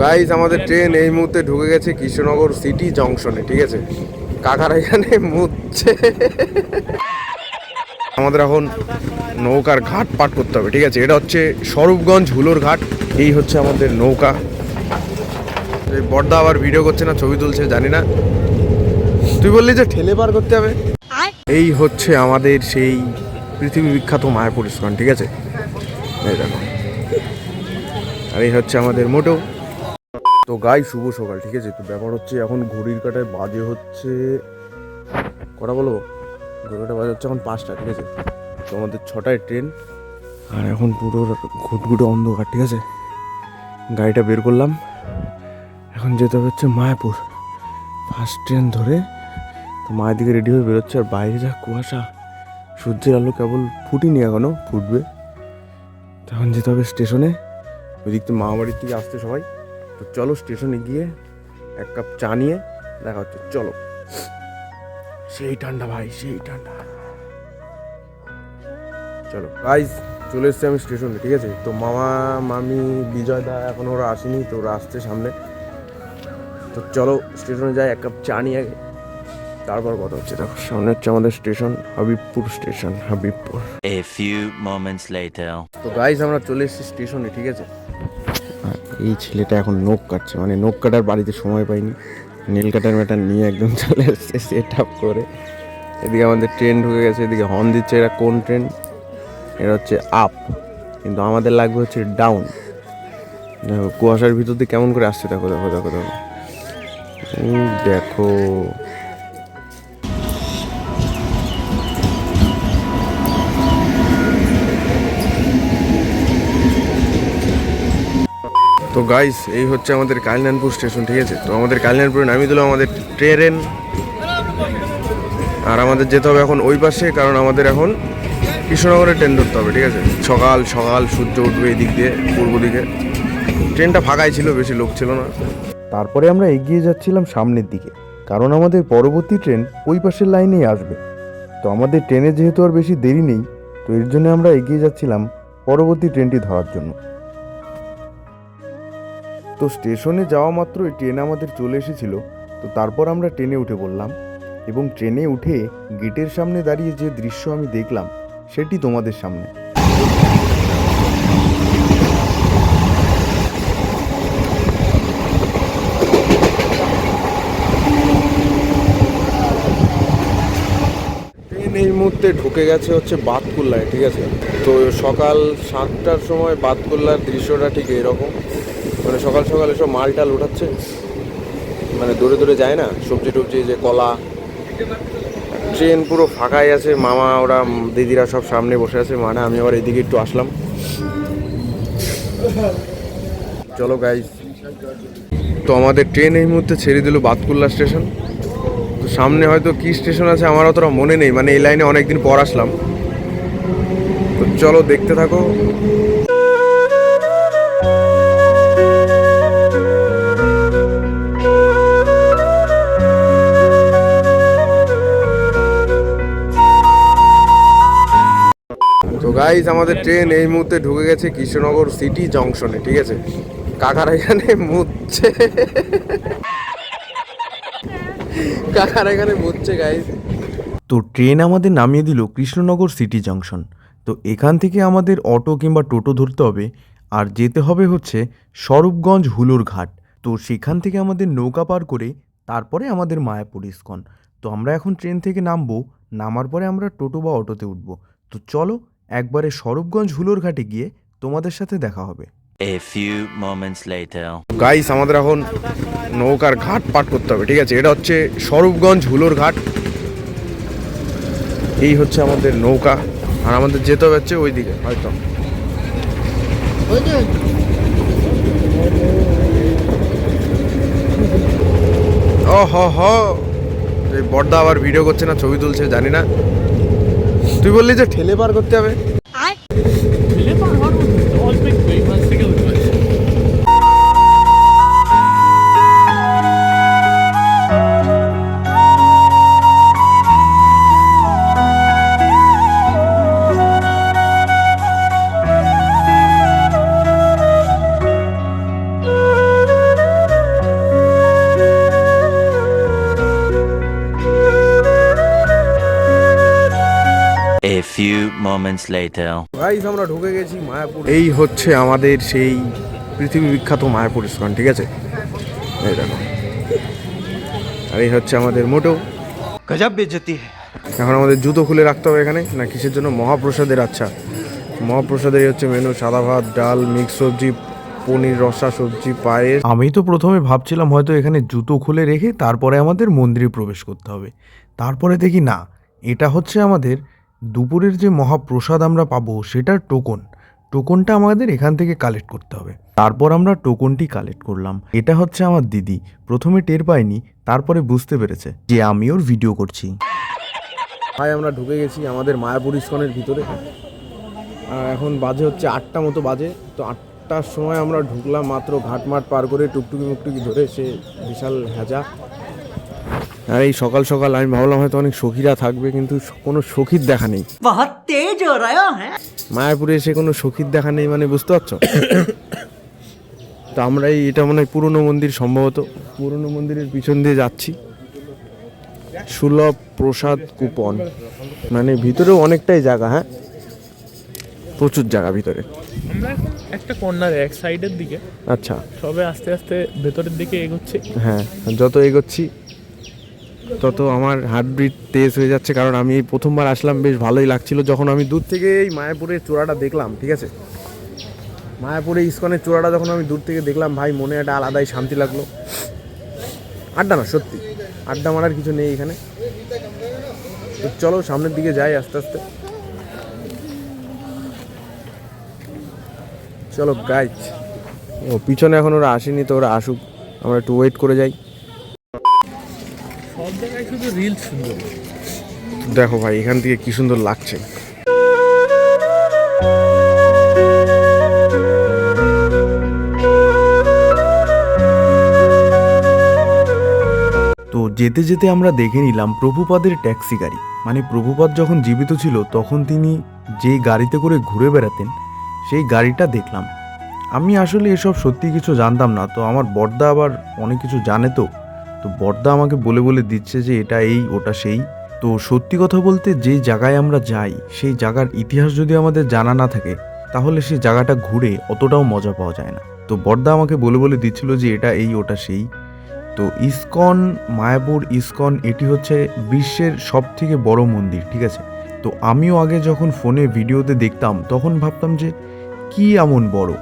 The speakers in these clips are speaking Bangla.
গাইস আমাদের ট্রেন এই মুহূর্তে ঢুকে গেছে কৃষ্ণনগর সিটি জংশনে ঠিক আছে? কাকারা এখানে মুচ্ছে আমাদের এখন নৌকার ঘাট পাট করতে হবে, ঠিক আছে? এটা হচ্ছে স্বরূপগঞ্জ হুলোর ঘাট, এই হচ্ছে আমাদের নৌকা। বর্দা আবার ভিডিও করছে না, ছবি তুলছে, জানি না। তুই বললি যে ঠেলে পার করতে হবে। এই হচ্ছে আমাদের সেই পৃথিবী বিখ্যাত মায়াপুর ইস্কন ঠিক আছে? আর এই হচ্ছে আমাদের মোটো। তো গাই শুভ সকাল, ঠিক আছে? তো ব্যাপার হচ্ছে এখন ঘড়ির কাটায় বাজে হচ্ছে, কটা বলব? কাটায় বাজে হচ্ছে এখন পাঁচটা, ঠিক আছে? তো আমাদের ছটায় ট্রেন, আর এখন পুরো ঘুটঘুটে অন্ধকার, ঠিক আছে? গাড়িটা বের করলাম। এখন যেতে হবে হচ্ছে মায়াপুর। ফার্স্ট ট্রেন ধরে তো মায়ের দিকে রেডি হয়ে বেরোচ্ছে, আর বাইরে যা কুয়াশা, সূর্যের আলো কেবল ফুটিনি এখনও ফুটবে। তখন যেতে হবে স্টেশনে। ওই দিক থেকে মামাবাড়ির থেকে আসতে সবাই। তো চলো স্টেশনে গিয়ে এক কাপ চা নিয়ে দেখা হচ্ছে। চলো। সেই ঠান্ডা ভাই সেই ঠান্ডা। চলো। গাইজ চলে এসছি আমি স্টেশনে ঠিক আছে? তো মামা মামি বিজয় দা এখন ওরা আসেনি তো ওরা আসছে সামনে। তো চলো স্টেশনে যাই এক কাপ চা নিয়ে। আগে তারপর কথা হচ্ছে। দেখো সামনে হচ্ছে আমাদের station Habibpur station Habibpur. A few moments later. তো গাইজ আমরা চলে এসেছি স্টেশনে ঠিক আছে? এই ছেলেটা এখন নখ কাটছে। মানে নখ কাটার বাড়িতে সময় পাইনি। নীল কাটার ম্যাটার নিয়ে একদম চলে এসছে সেট আপ করে। এদিকে আমাদের ট্রেন ঢুকে গেছে, এদিকে হর্ন দিচ্ছে এটা কোন ট্রেন এটা হচ্ছে আপ কিন্তু আমাদের লাগবে হচ্ছে ডাউন দেখো, কুয়াশার ভিতর দিয়ে কেমন করে আসছে, দেখো দেখো দেখো দেখো। দেখো তো গাইস এই হচ্ছে আমাদের কালিনানপুর স্টেশন ঠিক আছে? তো আমাদের কালিনানপুরে নামিয়ে দিল আমাদের ট্রেন। আর আমাদের যেতে হবে এখন ওই পাশে, কারণ আমাদের এখন কৃষ্ণনগরে ট্রেন ধরতে হবে, ঠিক আছে? সকাল সকাল সূর্য উঠবে এই দিক দিয়ে, পূর্ব দিকে। ট্রেনটা ফাঁকাই ছিল, বেশি লোক ছিল না। তারপরে আমরা এগিয়ে যাচ্ছিলাম সামনের দিকে, কারণ আমাদের পরবর্তী ট্রেন ওই পাশের লাইনেই আসবে। তো আমাদের ট্রেনে যেহেতু আর বেশি দেরি নেই, তো এর জন্য আমরা এগিয়ে যাচ্ছিলাম পরবর্তী ট্রেনটি ধরার জন্য। তো স্টেশনে যাওয়া মাত্রই ট্রেন আমাদের চলে এসেছিল, তো তারপর আমরা ট্রেনে উঠে পড়লাম এবং ট্রেনে উঠে গেটের সামনে দাঁড়িয়ে যে দৃশ্য আমি দেখলাম, সেটি তোমাদের সামনে। এই মুহূর্তে ঢুকে গেছে হচ্ছে বাতকুল্লায়, ঠিক আছে? তো সকাল সাতটার সময় বাতকুল্লার দৃশ্যটা ঠিক এরকম। মানে সকাল সকাল এসব মাল টাল উঠাচ্ছে। মানে দূরে দূরে যায় না, সবজি টবজি যে কলা, ট্রেন পুরো ফাঁকাই আছে, মামা, ওরা, দিদিরা সব সামনে বসে আছে মানে আমি আবার এদিকে একটু আসলাম। চলো গাইজ তো আমাদের ট্রেন এই মুহূর্তে ছেড়ে দিল বাতকুল্লা স্টেশন। তো সামনে হয়তো কি স্টেশন আছে আমার অতটা মনে নেই মানে এই লাইনে অনেকদিন পর আসলাম। তো চলো দেখতে থাকো। গাইজ আমাদের ট্রেন এই মুহূর্তে ঢুকে গেছে কৃষ্ণনগর সিটি জংশনে ঠিক আছে? কাকারা এখানে মুচ্ছে কাকারা এখানে মুচ্ছে গাইজ তো ট্রেন আমাদের নামিয়ে দিল কৃষ্ণনগর সিটি জংশন তো এখান থেকে আমাদের অটো কিংবা টোটো ধরতে হবে। আর যেতে হবে হচ্ছে স্বরূপগঞ্জ হুলোর ঘাট। তো সেখান থেকে আমাদের নৌকা পার করে তারপরে আমাদের মায়াপুর ইস্কন। তো আমরা এখন ট্রেন থেকে নামবো, নামার পরে আমরা টোটো বা অটোতে উঠবো। তো চলো একবারে স্বরূপগঞ্জ হুলোর ঘাটে গিয়ে তোমাদের সাথে দেখা হবে। A few moments later. Guys আমাদের এখন নৌকার ঘাট পাট করতে হবে ঠিক আছে? এটা হচ্ছে স্বরূপগঞ্জ হুলোর ঘাট। এই হচ্ছে আমাদের নৌকা আর আমাদের যেতে হবে হচ্ছে ওই দিকে হয়তো। ও হ! হ এই বর্দা আবার ভিডিও করছে না ছবি তুলছে জানি না। তুই বললি যে ঠেলে পার করতে হবে। few moments later. গাইস আমরা ঢুকে গেছি মায়াপুর। এই হচ্ছে আমাদের সেই পৃথিবী বিখ্যাত মায়াপুর ইস্কন ঠিক আছে? এই দেখো। আর এই হচ্ছে আমাদের মোটো। গজব বেজতি এখন আমাদের জুতো খুলে রাখতে হবে এখানে না কিসের জন্য? মহাপ্রসাদের আচ্ছা। মহাপ্রসাদের হচ্ছে মেনু সাদা ভাত ডাল মিক্স সবজি পনির রসা সবজি পায়েস। আমি তো প্রথমে ভাবছিলাম হয়তো এখানে জুতো খুলে রেখে তারপরে আমাদের মন্দিরে প্রবেশ করতে হবে। তারপরে দেখি না এটা হচ্ছে আমাদের দুপুরের যে মহাপ্রসাদ আমরা পাবো সেটার টোকন, টোকনটা আমাদের এখান থেকে কালেক্ট করতে হবে। তারপর আমরা টোকনটি কালেক্ট করলাম। এটা হচ্ছে আমার দিদি। প্রথমে টের পাইনি, তারপরে বুঝতে পেরেছে যে আমি ওর ভিডিও করছি। ভাই, আমরা ঢুকে গেছি আমাদের মায়াপুর ইস্কনের ভিতরে। এখন বাজে হচ্ছে আটটা মতো বাজে। তো আটটার সময় আমরা ঢুকলাম মাত্র ঘাটমাট পার করে টুকটুকি মুকটুকি ধরে। সে বিশাল হ্যাজা আর এই সকাল সকাল আমি ভাবলাম হয়তো অনেক সখীরা থাকবে কিন্তু কোনো সখীর দেখা নেই। মায়াপুরে এসে কোনো সখীর দেখা নেই মানে বুঝতে পারছ? তো আমরা এই এটা মনে হয় পুরনো মন্দির সম্ভবত। পুরনো মন্দিরের পিছন দিয়ে যাচ্ছি। সুলভ প্রসাদ কুপন। মানে ভিতরেও অনেকটাই জায়গা হ্যাঁ? প্রচুর জায়গা ভিতরে। একটা কর্নার এক সাইডের দিকে। আচ্ছা। সবে আস্তে আস্তে ভেতরের দিকে এগোচ্ছি। হ্যাঁ যত এগোচ্ছি তত আমার হার্টবিট তেজ হয়ে যাচ্ছে, কারণ আমি এই প্রথমবার আসলাম, বেশ ভালোই লাগছিল। যখন আমি দূর থেকে এই মায়াপুরের চূড়াটা দেখলাম, ঠিক আছে? মায়াপুরে ইস্কনের চূড়াটা যখন আমি দূর থেকে দেখলাম, ভাই, মনে একটা আলাদাই শান্তি লাগল। আড্ডা না, সত্যি। আড্ডা মারার কিছু নেই এখানে। তো চলো, সামনের দিকে যাই আস্তে আস্তে। চলো গাইজ ও, পিছনে এখন ওরা আসেনি, তো ওরা আসুক। আমরা একটু ওয়েট করে যাই। শুধু রিল সুন্দর। দেখো ভাই এখান থেকে কি সুন্দর লাগছে। তো যেতে যেতে আমরা দেখে নিলাম প্রভুপাদের ট্যাক্সি গাড়ি। মানে প্রভুপাদ যখন জীবিত ছিল তখন তিনি যে গাড়িতে করে ঘুরে বেড়াতেন সেই গাড়িটা দেখলাম। আমি আসলে এসব সত্যি কিছু জানতাম না তো আমার বর্দা আবার অনেক কিছু জানে তো। তো বর্দা আমাকে বলে বলে দিচ্ছে যে এটা এই, ওটা সেই। তো সত্যি কথা বলতে যে জায়গায় আমরা যাই, সেই জায়গার ইতিহাস যদি আমাদের জানা না থাকে, তাহলে সেই জায়গাটা ঘুরে অতটাও মজা পাওয়া যায় না। তো বর্দা আমাকে বলে বলে দিচ্ছিল যে এটা এই, ওটা সেই। তো ইসকন, মায়াপুর, ইসকন, এটি হচ্ছে বিশ্বের সব থেকে বড় মন্দির, ঠিক আছে? তো আমিও আগে যখন ফোনে ভিডিওতে দেখতাম, তখন ভাবতাম যে কি এমন বড়?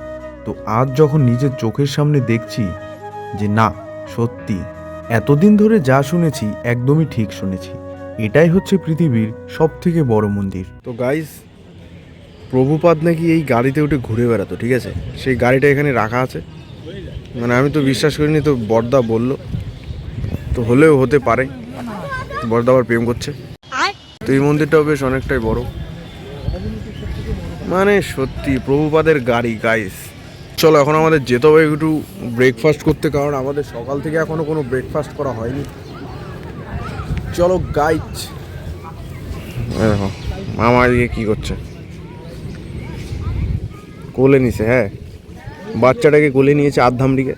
তো আজ যখন নিজের চোখের সামনে দেখছি যে না, সত্যি এতদিন ধরে যা শুনেছি, একদমই ঠিক শুনেছি। এটাই হচ্ছে পৃথিবীর সব থেকে বড় মন্দির। তো গাইস প্রভুপাদ নাকি এই গাড়িতে উঠে ঘুরে বেড়াতো, ঠিক আছে? সেই গাড়িটা এখানে রাখা আছে। মানে আমি তো বিশ্বাস করিনি, তো বর্দা বলল। তো হলেও হতে পারে। বর্দা আবার প্রেম করছে। তো এই মন্দিরটাও বেশ অনেকটাই বড়। মানে সত্যি, প্রভুপাদের গাড়ি গাইস চলো, এখন আমাদের যেতে হবে একটু ব্রেকফাস্ট করতে, কারণ আমাদের সকাল থেকে এখনও কোনো ব্রেকফাস্ট করা হয়নি। চলো গাইজ দেখো, মামা এদিকে কি করছে? কোলে নিছে হ্যাঁ? বাচ্চাটাকে কোলে নিয়েছে আধামড়িকে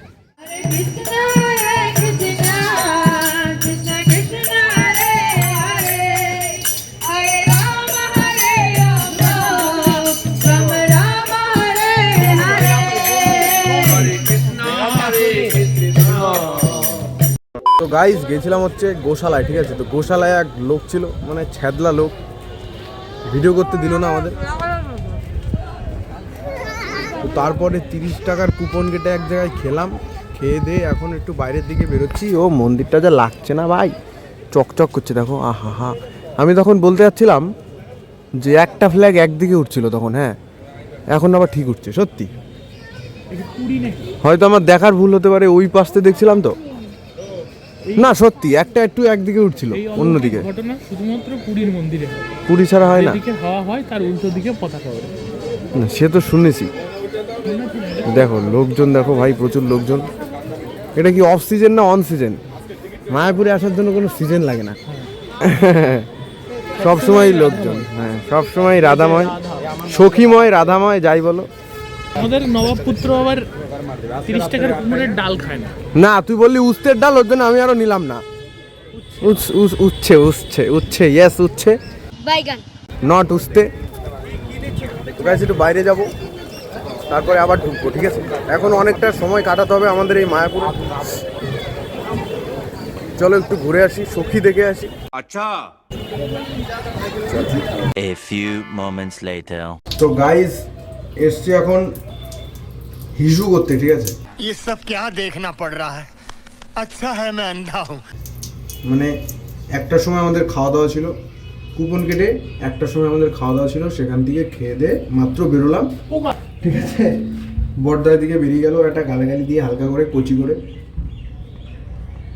গাইজ গেছিলাম হচ্ছে গোশালায় ঠিক আছে? তো গোশালায় এক লোক ছিল মানে ছ্যাদলা লোক। ভিডিও করতে দিল না আমাদের। তো তারপরে তিরিশ টাকার কুপন কেটে এক জায়গায় খেলাম। খেয়ে দিয়ে এখন একটু বাইরের দিকে বেরোচ্ছি। ও মন্দিরটা যা লাগছে না ভাই চকচক করছে দেখো আহা হা। আমি তখন বলতে যাচ্ছিলাম যে একটা ফ্ল্যাগ একদিকে উঠছিল তখন হ্যাঁ। এখন আবার ঠিক উঠছে সত্যি। হয়তো আমার দেখার ভুল হতে পারে ওই পাশতে দেখছিলাম তো। না সত্যি একটা একটু একদিকে উঠছিল অন্যদিকে। ঘটনা শুধুমাত্র পুরীর মন্দিরে পুরী ছাড়া হয় না? হাওয়া হয় তার উল্টো দিকে পতাকা ওড়ে না, সে তো শুনেছি। দেখো লোকজন দেখো ভাই প্রচুর লোকজন। এটা কি অফ সিজন না অন সিজন মায়াপুরে আসার জন্য কোনো সিজন লাগে না। সব সময় লোকজন হ্যাঁ সব সময় রাধাময় সখীময় রাধাময় যাই বলো। আমাদের নবাব পুত্র আবার তিরিশ টাকার কুমড়ের ডাল খায় না। না তুই বললি উস্তের ডাল ওর জন্য আমি আরও নিলাম না। উচ্ছে উচ্ছে উচ্ছে ইয়েস উচ্ছে. নট উসতে। তো গাইস একটু বাইরে যাব। তারপরে আবার ঢুকবো ঠিক আছে? এখন অনেকটা সময় কাটাতে হবে আমাদের এই মায়াপুরে। চলো একটু ঘুরে আসি সখী দেখে আসি। আচ্ছা। A few moments later. তো গাইস এসছি এখন হিসু করতে ঠিক আছে ये सब क्या देखना पड़ रहा है अच्छा है मैं अंधा हूँ মানে একটা সময় আমাদের খাওয়া দাওয়া ছিল কুপন কেটে একটা সময় আমাদের খাওয়া দাওয়া ছিল সেখান থেকে খেয়ে দিয়ে মাত্র বেরোলাম ঠিক আছে বর্দার দিকে বেরিয়ে গেল একটা গালাগালি দিয়ে হালকা করে কচি করে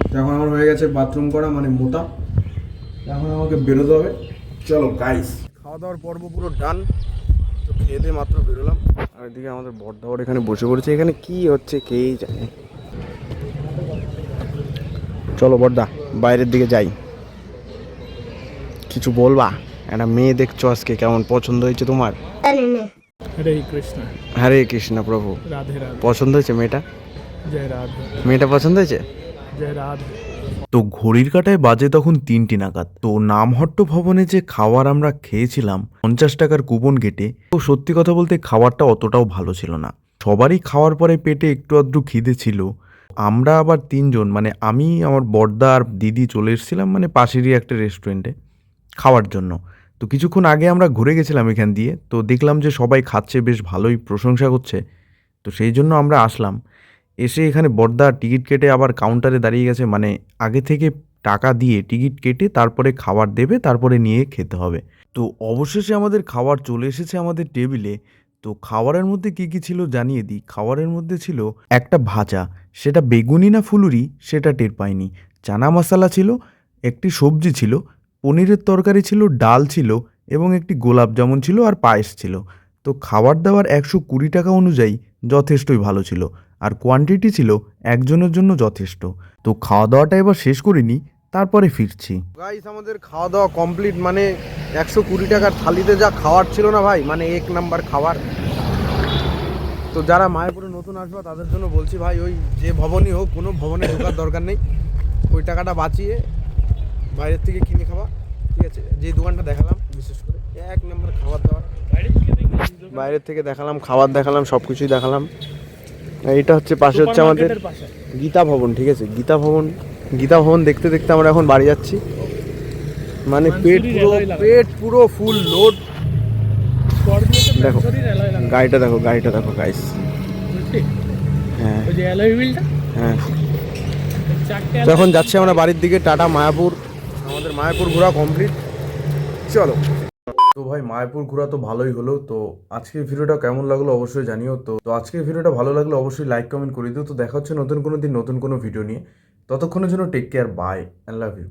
তো এখন আমার হয়ে গেছে বাথরুম করা মানে মোটা এখন আমাকে বেরোতে হবে চলো গাইস খাওয়া দাওয়ার পর্ব পুরো ডান তো খেয়ে দিয়ে মাত্র বেরোলাম। আর এদিকে আমাদের বর্দাওয়ার এখানে বসে পড়েছে। এখানে কি হচ্ছে কেই জানে? চলো বর্দা বাইরের দিকে যাই। কিছু বলবা? একটা মেয়ে দেখছ আজকে কেমন পছন্দ হয়েছে তোমার? হরে কৃষ্ণ। হরে কৃষ্ণ প্রভু। রাধে রাধে। পছন্দ হয়েছে মেয়েটা? জয় রাধে। মেয়েটা পছন্দ হয়েছে? জয় রাধে। তো ঘড়ির কাটায় বাজে তখন তিনটি নাগাদ। তো নামহট্ট ভবনে যে খাবার আমরা খেয়েছিলাম, পঞ্চাশ টাকার কুপন কেটে, তো সত্যি কথা বলতে খাবারটা অতটাও ভালো ছিল না। সবারই খাওয়ার পরে পেটে একটু আধটু খিদে ছিল। আমরা আবার তিনজন মানে আমি, আমার বর্দা আর দিদি চলে এসেছিলাম মানে পাশেরই একটা রেস্টুরেন্টে খাওয়ার জন্য। তো কিছুক্ষণ আগে আমরা ঘুরে গেছিলাম এখান দিয়ে, তো দেখলাম যে সবাই খাচ্ছে, বেশ ভালোই প্রশংসা করছে। তো সেই জন্য আমরা আসলাম। এসে এখানে বর্দা টিকিট কেটে আবার কাউন্টারে দাঁড়িয়ে গেছে। মানে আগে থেকে টাকা দিয়ে টিকিট কেটে তারপরে খাবার দেবে, তারপরে নিয়ে খেতে হবে। তো অবশেষে আমাদের খাবার চলে এসেছে আমাদের টেবিলে তো খাবারের মধ্যে কী কী ছিল জানিয়ে দিই। খাবারের মধ্যে ছিল একটা ভাজা, সেটা বেগুনি না ফুলুরি, সেটা টের পাইনি। চানা মশলা ছিল, একটি সবজি ছিল, পনিরের তরকারি ছিল, ডাল ছিল এবং একটি গোলাপ জামুন ছিল আর পায়েস ছিল। তো খাবার দাবার একশো কুড়ি টাকা অনুযায়ী যথেষ্টই ভালো ছিল। আর কোয়ান্টিটি ছিল একজনের জন্য যথেষ্ট। তো খাওয়া দাওয়াটা এবার শেষ করিনি তারপরে ফিরছি। গাইস আমাদের খাওয়া দাওয়া কমপ্লিট মানে একশো কুড়ি টাকার থালিতে যা খাওয়ার ছিল না ভাই মানে এক নাম্বার খাবার। তো যারা মায়াপুরে নতুন আসবে, তাদের জন্য বলছি ভাই, ওই যে ভবনই হোক, কোনো ভবনে ঢোকার দরকার নেই। ওই টাকাটা বাঁচিয়ে বাইরের থেকে কিনে খাওয়া ঠিক আছে? যে দোকানটা দেখালাম, বিশেষ করে এক নম্বর খাবার দাবার। বাইরের থেকে দেখালাম, খাবার দেখালাম সব কিছুই দেখালাম। এইটা হচ্ছে পাশে হচ্ছে আমাদের গীতা ভবন ঠিক আছে? গীতা ভবন গীতা ভবন দেখতে দেখতে আমরা এখন বাড়ি যাচ্ছি। মানে পেট পুরো পেট পুরো ফুল লোড দেখো। গাড়িটা দেখো গাড়িটা দেখো গাইস হ্যাঁ। হ্যাঁ। যাচ্ছি আমরা বাড়ির দিকে টাটা মায়াপুর। আমাদের মায়াপুর ঘোরা কমপ্লিট চলো। তো ভাই মায়াপুর ঘোরা তো ভালোই হলো, তো আজকের ভিডিওটা কেমন লাগল অবশ্যই জানিও। তো তো আজকের ভিডিওটা ভালো লাগলে অবশ্যই লাইক কমেন্ট করে দিও। তো দেখা হচ্ছে নতুন কোনো দিন নতুন কোনো ভিডিও নিয়ে। ততক্ষণের জন্য take care bye and love you